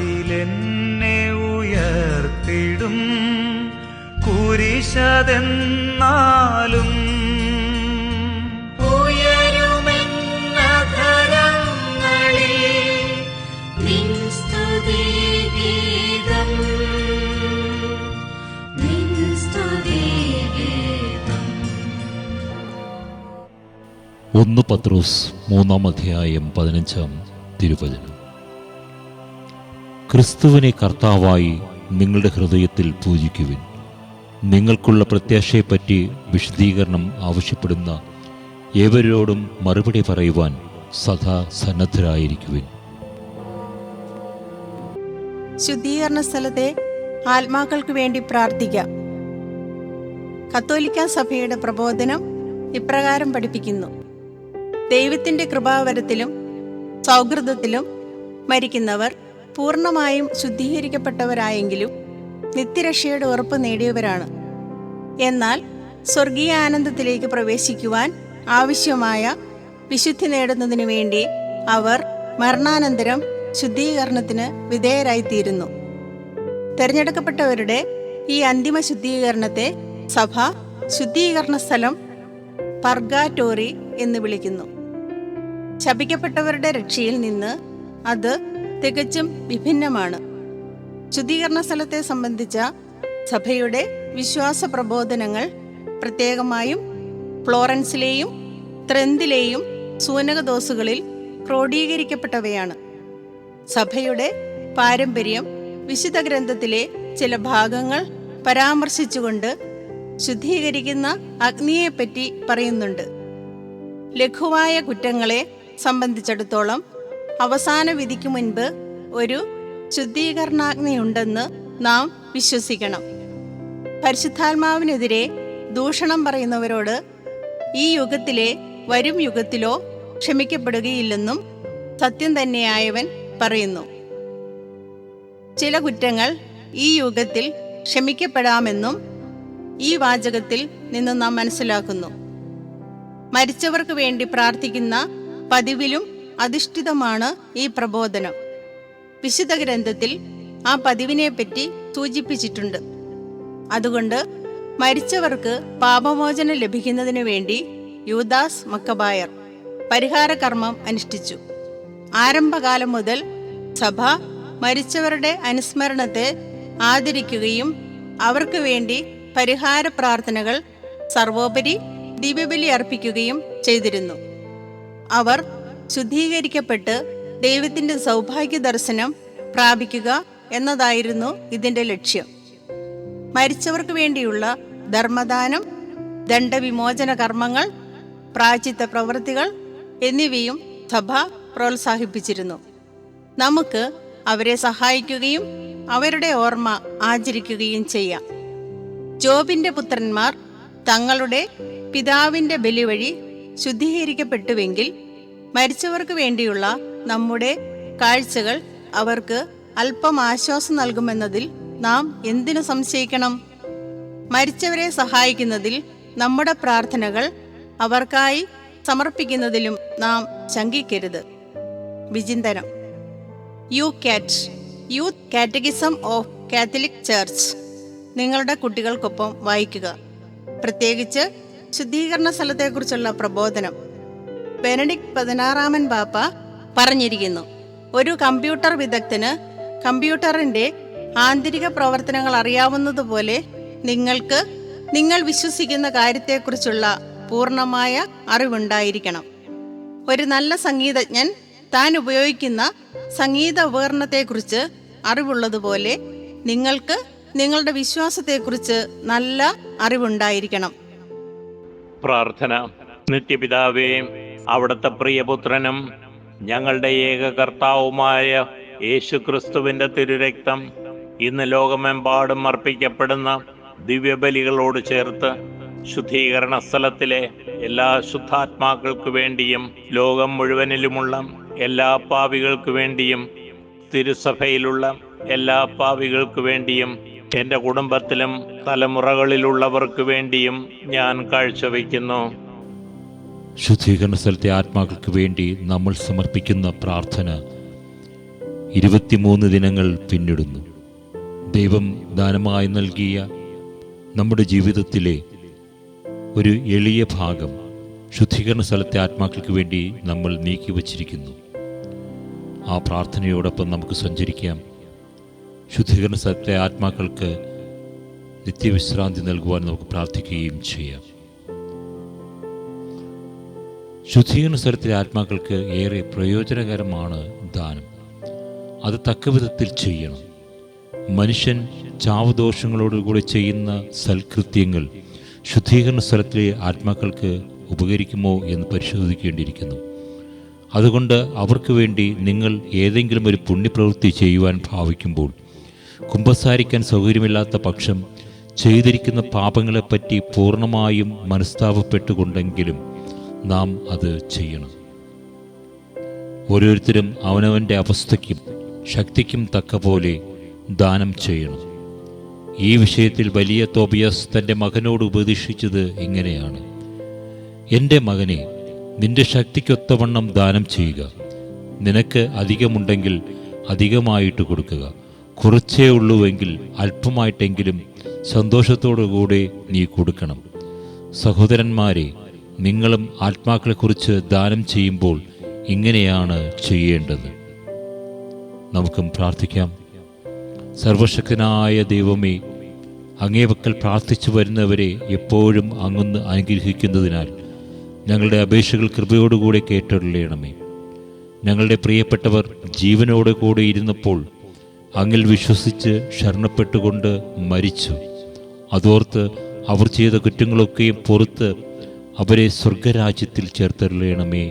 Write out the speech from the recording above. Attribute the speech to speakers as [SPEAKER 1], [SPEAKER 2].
[SPEAKER 1] പാരിലെന്നെ ഉയർത്തിടും. കുരിശതെന്നാലും.
[SPEAKER 2] ഒന്ന് പത്രോസ് മൂന്നാം അധ്യായം പതിനഞ്ചാം തിരുവചനം. ക്രിസ്തുവിനെ കർത്താവായി നിങ്ങളുടെ ഹൃദയത്തിൽ പൂജിക്കുവിൻ. നിങ്ങൾക്കുള്ള പ്രത്യാശയെപ്പറ്റി വിശദീകരണം ആവശ്യപ്പെടുന്ന ഏവരോടും മറുപടി പറയുവാൻ സദാ സന്നദ്ധരായിരിക്കുവിൻ.
[SPEAKER 3] ശുദ്ധീകരണ സ്ഥലത്തെ ആത്മാക്കൾക്ക് വേണ്ടി പ്രാർത്ഥിക്കാം. കത്തോലിക്ക സഭയുടെ പ്രബോധനം ഇപ്രകാരം പഠിപ്പിക്കുന്നു. ദൈവത്തിന്റെ കൃപാവരത്തിലും സൗഹൃദത്തിലും മരിക്കുന്നവർ പൂർണമായും ശുദ്ധീകരിക്കപ്പെട്ടവരായെങ്കിലും നിത്യരക്ഷയുടെ ഉറപ്പ് നേടിയവരാണ്. എന്നാൽ സ്വർഗീയ ആനന്ദത്തിലേക്ക് പ്രവേശിക്കുവാൻ ആവശ്യമായ വിശുദ്ധി നേടുന്നതിനു വേണ്ടി അവർ മരണാനന്തരം ശുദ്ധീകരണത്തിന് വിധേയരായിത്തീരുന്നു. തെരഞ്ഞെടുക്കപ്പെട്ടവരുടെ ഈ അന്തിമ ശുദ്ധീകരണത്തെ സഭ ശുദ്ധീകരണ സ്ഥലം പർഗാറ്റോറി എന്ന് വിളിക്കുന്നു. ശപിക്കപ്പെട്ടവരുടെ രക്ഷയിൽ നിന്ന് അത് തികച്ചും വിഭിന്നമാണ്. ശുദ്ധീകരണ സ്ഥലത്തെ സംബന്ധിച്ച സഭയുടെ വിശ്വാസ പ്രബോധനങ്ങൾ പ്രത്യേകമായും ഫ്ലോറൻസിലെയും ത്രന്തിലെയും സൂനകദോസുകളിൽ ക്രോഡീകരിക്കപ്പെട്ടവയാണ്. സഭയുടെ പാരമ്പര്യം വിശുദ്ധ ഗ്രന്ഥത്തിലെ ചില ഭാഗങ്ങൾ പരാമർശിച്ചുകൊണ്ട് ശുദ്ധീകരിക്കുന്ന അഗ്നിയെപ്പറ്റി പറയുന്നുണ്ട്. ലഘുവായ കുറ്റങ്ങളെ സംബന്ധിച്ചിടത്തോളം അവസാന വിധിക്ക് മുൻപ് ഒരു ശുദ്ധീകരണാഗ്നിയുണ്ടെന്ന് നാം വിശ്വസിക്കണം. പരിശുദ്ധാത്മാവിനെതിരെ ദൂഷണം പറയുന്നവരോട് ഈ യുഗത്തിലെ വരും യുഗത്തിലോ ക്ഷമിക്കപ്പെടുകയില്ലെന്നും സത്യം തന്നെയായവൻ പറയുന്നു. ചില കുറ്റങ്ങൾ ഈ യുഗത്തിൽ ക്ഷമിക്കപ്പെടാമെന്നും ഈ വാചകത്തിൽ നിന്ന് നാം മനസ്സിലാക്കുന്നു. മരിച്ചവർക്ക് വേണ്ടി പ്രാർത്ഥിക്കുന്ന പതിവിലും അധിഷ്ഠിതമാണ് ഈ പ്രബോധനം. വിശുദ്ധ ഗ്രന്ഥത്തിൽ ആ പതിവിനെപ്പറ്റി സൂചിപ്പിച്ചിട്ടുണ്ട്. അതുകൊണ്ട് മരിച്ചവർക്ക് പാപമോചനം ലഭിക്കുന്നതിനു വേണ്ടി യൂദാസ് മക്കബായർ പരിഹാര കർമ്മം അനുഷ്ഠിച്ചു. ആരംഭകാലം മുതൽ സഭ മരിച്ചവരുടെ അനുസ്മരണത്തെ ആദരിക്കുകയും അവർക്ക് വേണ്ടി പരിഹാര പ്രാർത്ഥനകൾ സർവോപരി ദിവ്യബലി അർപ്പിക്കുകയും ചെയ്തിരുന്നു. അവർ ശുദ്ധീകരിക്കപ്പെട്ട് ദൈവത്തിന്റെ സൗഭാഗ്യ ദർശനം പ്രാപിക്കുക എന്നതായിരുന്നു ഇതിന്റെ ലക്ഷ്യം. മരിച്ചവർക്ക് വേണ്ടിയുള്ള ധർമ്മദാനം ദണ്ഡവിമോചന കർമ്മങ്ങൾ പ്രാചിത്ത പ്രവൃത്തികൾ എന്നിവയും സഭ പ്രോത്സാഹിപ്പിച്ചിരുന്നു. നമുക്ക് അവരെ സഹായിക്കുകയും അവരുടെ ഓർമ്മ ആചരിക്കുകയും ചെയ്യാം. ജോബിന്റെ പുത്രന്മാർ തങ്ങളുടെ പിതാവിന്റെ ബലി വഴി ശുദ്ധീകരിക്കപ്പെട്ടുവെങ്കിൽ മരിച്ചവർക്ക് വേണ്ടിയുള്ള നമ്മുടെ കാഴ്ചകൾ അവർക്ക് അല്പം ആശ്വാസം നൽകുമെന്നതിൽ നാം എന്തിനു സംശയിക്കണം? മരിച്ചവരെ സഹായിക്കുന്നതിൽ നമ്മുടെ പ്രാർത്ഥനകൾ അവർക്കായി സമർപ്പിക്കുന്നതിലും നാം ശങ്കിക്കരുത്. വിചിന്തനം. YOUCAT youth catechism of Catholic church. നിങ്ങളുടെ കുട്ടികൾക്കൊപ്പം വായിക്കുക. പ്രത്യേകിച്ച് ശുദ്ധീകരണ സ്ഥലത്തെക്കുറിച്ചുള്ള പ്രബോധനം. ബെനഡിക്ട് പതിനാറാമൻ ബാപ്പ പറഞ്ഞിരിക്കുന്നു. ഒരു കമ്പ്യൂട്ടർ വിദഗ്ധന് കമ്പ്യൂട്ടറിന്റെ ആന്തരിക പ്രവർത്തനങ്ങൾ അറിയാവുന്നതുപോലെ നിങ്ങൾക്ക് നിങ്ങൾ വിശ്വസിക്കുന്ന കാര്യത്തെക്കുറിച്ചുള്ള പൂർണമായ അറിവുണ്ടായിരിക്കണം. ഒരു നല്ല സംഗീതജ്ഞൻ താൻ ഉപയോഗിക്കുന്ന സംഗീത ഉപകരണത്തെക്കുറിച്ച് അറിവുള്ളതുപോലെ നിങ്ങൾക്ക് നിങ്ങളുടെ വിശ്വാസത്തെക്കുറിച്ച് നല്ല അറിവുണ്ടായിരിക്കണം.
[SPEAKER 4] പ്രാർത്ഥന. നിത്യപിതാവേ അവിടുത്തെ പ്രിയപുത്രനും ഞങ്ങളുടെ ഏക കർത്താവുമായ യേശു ക്രിസ്തുവിന്റെ തിരുരക്തം ഇന്ന് ലോകമെമ്പാടും അർപ്പിക്കപ്പെടുന്ന ദിവ്യബലികളോട് ചേർത്ത് ശുദ്ധീകരണ സ്ഥലത്തിലെ എല്ലാ ശുദ്ധാത്മാക്കൾക്കു വേണ്ടിയും ലോകം മുഴുവനിലുമുള്ള എല്ലാ പാവികൾക്കു വേണ്ടിയും തിരുസഭയിലുള്ള എല്ലാ പാവികൾക്കു വേണ്ടിയും എന്റെ കുടുംബത്തിലും തലമുറകളിലുള്ളവർക്ക് വേണ്ടിയും ഞാൻ കാഴ്ചവെക്കുന്നു.
[SPEAKER 2] ശുദ്ധീകരണ സ്ഥലത്തെ ആത്മാക്കൾക്ക് വേണ്ടി നമ്മൾ സമർപ്പിക്കുന്ന പ്രാർത്ഥന ഇരുപത്തിമൂന്ന് ദിനങ്ങൾ പിന്നിടുന്നു. ദൈവം ദാനമായി നൽകിയ നമ്മുടെ ജീവിതത്തിലെ ഒരു എളിയ ഭാഗം ശുദ്ധീകരണ സ്ഥലത്തെ ആത്മാക്കൾക്ക് വേണ്ടി നമ്മൾ നീക്കി വച്ചിരിക്കുന്നു. ആ പ്രാർത്ഥനയോടൊപ്പം നമുക്ക് സഞ്ചരിക്കാം. ശുദ്ധീകരണ സ്ഥലത്തെ ആത്മാക്കൾക്ക് നിത്യവിശ്രാന്തി നൽകുവാൻ നമുക്ക് പ്രാർത്ഥിക്കുകയും ചെയ്യാം. ശുദ്ധീകരണ സ്ഥലത്തിലെ ആത്മാക്കൾക്ക് ഏറെ പ്രയോജനകരമാണ് ദാനം. അത് തക്കവിധത്തിൽ ചെയ്യണം. മനുഷ്യൻ ചാവദോഷങ്ങളോടുകൂടി ചെയ്യുന്ന സൽകൃത്യങ്ങൾ ശുദ്ധീകരണ സ്ഥലത്തിലെ ആത്മാക്കൾക്ക് ഉപകരിക്കുമോ എന്ന് പരിശോധിക്കേണ്ടിയിരിക്കുന്നു. അതുകൊണ്ട് അവർക്ക് വേണ്ടി നിങ്ങൾ ഏതെങ്കിലും ഒരു പുണ്യപ്രവൃത്തി ചെയ്യുവാൻ ഭാവിക്കുമ്പോൾ കുമ്പസാരിക്കാൻ സൗകര്യമില്ലാത്ത പക്ഷം ചെയ്തിരിക്കുന്ന പാപങ്ങളെപ്പറ്റി പൂർണമായും മനസ്താപപ്പെട്ടുകൊണ്ടെങ്കിലും നാം അത് ചെയ്യണം. ഓരോരുത്തരും അവനവന്റെ അവസ്ഥയ്ക്കും ശക്തിക്കും തക്ക പോലെ ദാനം ചെയ്യണം. ഈ വിഷയത്തിൽ വലിയ തോബിയസ് തന്റെ മകനോട് ഉപദേശിച്ചത് ഇങ്ങനെയാണ്. എന്റെ മകനെ നിന്റെ ശക്തിക്കൊത്തവണ്ണം ദാനം ചെയ്യുക. നിനക്ക് അധികമുണ്ടെങ്കിൽ അധികമായിട്ട് കൊടുക്കുക. കുറച്ചേ ഉള്ളൂവെങ്കിൽ അല്പമായിട്ടെങ്കിലും സന്തോഷത്തോടുകൂടെ നീ കൊടുക്കണം. സഹോദരന്മാരെ നിങ്ങളും ആത്മാക്കളെക്കുറിച്ച് ദാനം ചെയ്യുമ്പോൾ ഇങ്ങനെയാണ് ചെയ്യേണ്ടത്. നമുക്കും പ്രാർത്ഥിക്കാം. സർവശക്തനായ ദൈവമേ അങ്ങേ പക്കൽ പ്രാർത്ഥിച്ചു വരുന്നവരെ എപ്പോഴും അങ്ങൊന്ന് അനുഗ്രഹിക്കുന്നതിനാൽ ഞങ്ങളുടെ അപേക്ഷകൾ കൃപയോടുകൂടെ കേട്ടറിയണമേ ഞങ്ങളുടെ പ്രിയപ്പെട്ടവർ ജീവനോടെ കൂടെ ഇരുന്നപ്പോൾ അങ്ങിൽ വിശ്വസിച്ച് ശരണപ്പെട്ടുകൊണ്ട് മരിച്ചു. അതോർത്ത് അവർ ചെയ്ത കുറ്റങ്ങളൊക്കെയും പുറത്ത് അവരെ സ്വർഗരാജ്യത്തിൽ ചേർത്തറിയണമേ